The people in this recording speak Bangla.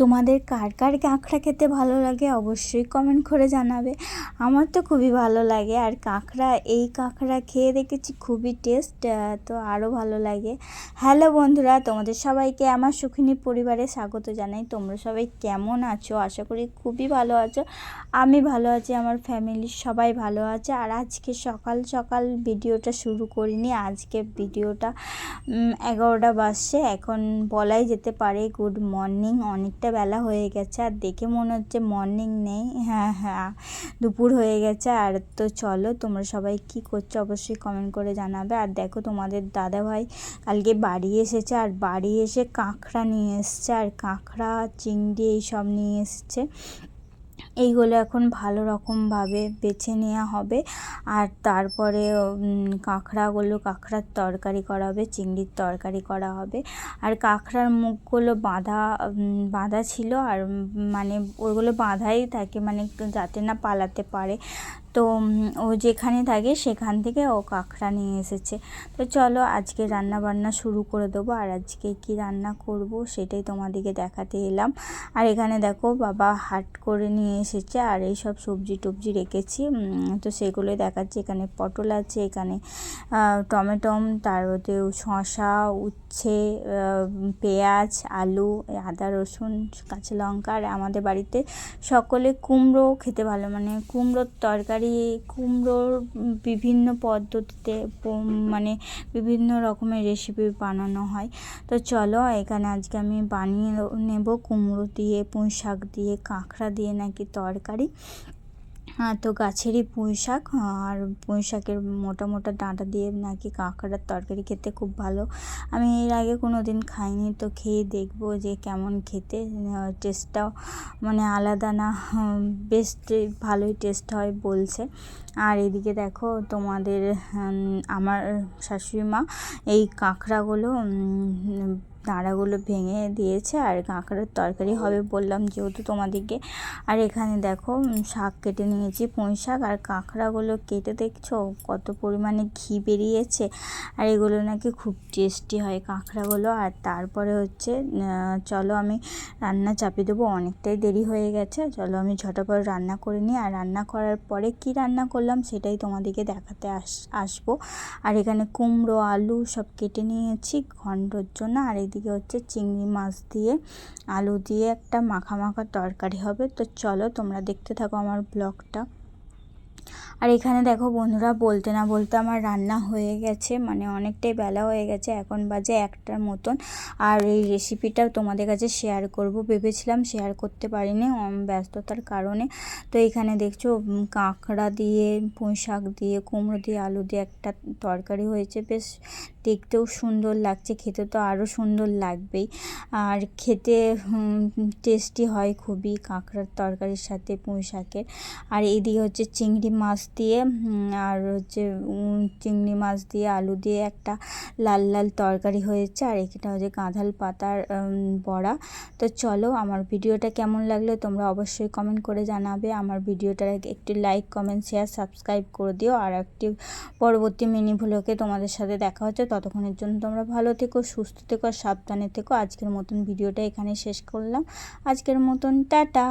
তোমাদের কার কার কাঁকড়া খেতে ভালো লাগে অবশ্যই কমেন্ট করে জানাবে। আমার তো খুবই ভালো লাগে আর কাঁকড়া, এই কাঁকড়া খেয়ে দেখেছি খুবই টেস্ট তো আরও ভালো লাগে। হ্যালো বন্ধুরা, তোমাদের সবাইকে, আমার সুখিনী পরিবারে স্বাগত জানাই। তোমরা সবাই কেমন আছো? আশা করি খুবই ভালো আছো। আমি ভালো আছি, আমার ফ্যামিলির সবাই ভালো আছে। আর আজকে সকাল সকাল ভিডিওটা শুরু করিনি। আজকে ভিডিওটা এগারোটা বাজছে। এখন বলাই যেতে পারে গুড মর্নিং অনেকটা বেলা হয়ে গেছে, আর দেখে মনে হচ্ছে মর্নিং নেই। হ্যাঁ হ্যাঁ দুপুর হয়ে গেছে। আর তো চলো, তোমরা সবাই কি করছ অবশ্যই কমেন্ট করে জানাবে। আর দেখো, তোমাদের দাদাভাই কালকে বাড়ি এসেছে, আর বাড়ি এসে কাঁকড়া নিয়ে এসছে, আর কাঁকড়া, চিংড়ি, এইসব নিয়ে এসছে। এইগুলো এখন ভালো রকমভাবে বেছে নেওয়া হবে। আর তারপরে কাঁকড়াগুলো, কাঁকড়ার তরকারি করা হবে, চিংড়ির তরকারি করা হবে। আর কাঁকড়ার মুখগুলো বাঁধা বাঁধা ছিল। আর মানে ওগুলো বাঁধাই থাকে মানে যাতে না পালাতে পারে। তো ও যেখানে থাকে সেখান থেকে ও কাঁকড়া নিয়ে এসেছে। তো চলো আজকে রান্না বান্না শুরু করে দেবো। আর আজকে কি রান্না করব সেটাই তোমাদেরকে দেখাতে এলাম। আর এখানে দেখো বাবা হাট করে নিয়ে এসেছে। আর এই সব সবজি টবজি রেখেছি। তো সেগুলোই দেখাচ্ছি। এখানে পটল আছে, এখানে টমেটম, তার মধ্যে শশা উচ্ছে পেঁয়াজ, আলু, আদা, রসুন, কাঁচা লঙ্কা। আর আমাদের বাড়িতে সকলে কুমড়ো খেতে ভালো মানে কুমড়োর তরকারি তরকারি কুমড়োর বিভিন্ন পদ্ধতিতে মানে বিভিন্ন রকমের রেসিপি বানানো হয়। তো চলো এখানে আজকে আমি বানিয়ে নেব কুমড়ো দিয়ে পুঁই শাক দিয়ে, কাঁকড়া দিয়ে নাকি তরকারি। তো গাছেরই পুঁই শাক, আর পুঁই শাকের মোটা মোটা ডাঁটা দিয়ে নাকি কাঁকড়ার তরকারি খেতে খুব ভালো। আমি এর আগে কোনো দিন খাইনি, তো খেয়ে দেখব যে কেমন খেতে। টেস্টটাও মানে আলাদা না বেশ ভালোই টেস্ট হয় বলছে। আর এদিকে দেখো তোমাদের আমার শাশুড়ি মা এই কাঁকড়াগুলো দাঁড়াগুলো ভেঙে দিয়েছে আর কাঁকড়ার তরকারি হবে বললাম যেহেতু তোমাদেরকে। আর এখানে দেখো শাক কেটে নিয়েছি, পুঁই শাক। আর কাঁকড়াগুলো কেটে দেখছ? কত পরিমাণে ঘি বেরিয়েছে। আর এগুলো নাকি খুব টেস্টি হয় কাঁকড়াগুলো। আর তারপরে হচ্ছে চলো আমি রান্না চাপিয়ে দেবো। অনেকটাই দেরি হয়ে গেছে। চলো আমি ঝটাপট রান্না করে নিই। আর রান্না করার পরে কি রান্না করলাম সেটাই তোমাদেরকে দেখাতে আস, আসব। আর এখানে কুমড়ো, আলু সব কেটে নিয়েছি ঘন্টর জন্য আর এদিকে হচ্ছে চিংড়ি মাছ দিয়ে, আলু দিয়ে একটা মাখা মাখা তরকারি হবে। তো চলো তোমরা দেখতে থাকো আমার ব্লগটা। আর এখানে দেখো বন্ধুরা, বলতে না বলতে আমার রান্না হয়ে গেছে মানে অনেকটাই বেলা হয়ে গেছে, এখন বাজে একটার মতন। আর এই রেসিপিটাও তোমাদের কাছে শেয়ার করব। ভেবেছিলাম শেয়ার করতে পারিনি ব্যস্ততার কারণে। তো এখানে দেখছ কাঁকড়া দিয়ে পুঁই শাক দিয়ে, কুমড়ো দিয়ে, আলু দিয়ে একটা তরকারি হয়েছে। বেশ দেখতেও সুন্দর লাগছে, খেতে তো আরও সুন্দর লাগবেই। আর খেতে টেস্টি হয় খুবই কাঁকড়ার তরকারির সাথে পুঁই শাকের। আর এইদিকে হচ্ছে চিংড়ি মাছ দিয়ে আর হচ্ছে চিংড়ি মাছ দিয়ে আলু দিয়ে একটা লাল লাল তরকারি হয়েছে। আর এটা হচ্ছে কাঁধাল পাতার বড়া। তো চলো, আমার ভিডিওটা কেমন লাগল তোমরা অবশ্যই কমেন্ট করে জানাবে। আমার ভিডিওটা একটি লাইক কমেন্ট শেয়ার সাবস্ক্রাইব করে দিও। আর একটি পরবর্তী মিনি ভ্লগে তোমাদের সাথে দেখা হচ্ছে। ততক্ষণের জন্য তোমরা ভালো থেকো, সুস্থ থেকো সাবধানে থেকো। আজকের মতন ভিডিওটা এখানে শেষ করলাম। আজকের মতন টাটা।